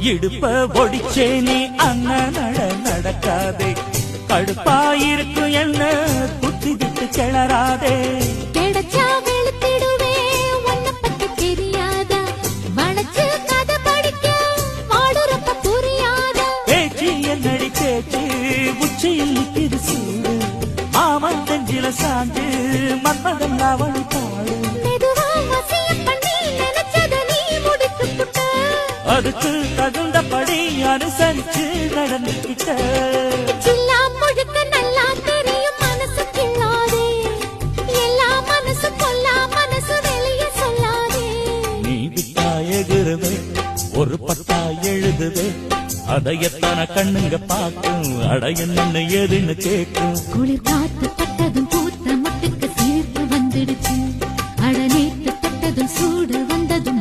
இடுப்ப ஒடிச்சே நீ அண்ணன் நட நடக்காதே. கடுப்பாயிருக்கும் என்ன குத்தி விட்டு கிளறாதே. கிடைச்சா வெளுத்திடுவே உன்னை பத்தி தெரியாதா. வளைச்சு கதை படிக்க அதுக்கு தகுந்தபடி அனுசரிச்சு நடந்துக்கிட்ட. ஒரு பட்டா எழுதுவே அதையத்தான கண்ணுங்க பார்க்கும் அடைய நின்னு எதுன்னு கேட்கும். குளிர் காத்து பட்டதும் பூத்த முட்டுக்கு சீர்த்து வந்துடுச்சு. அட நேத்து பட்டதும் சூடு வந்ததும்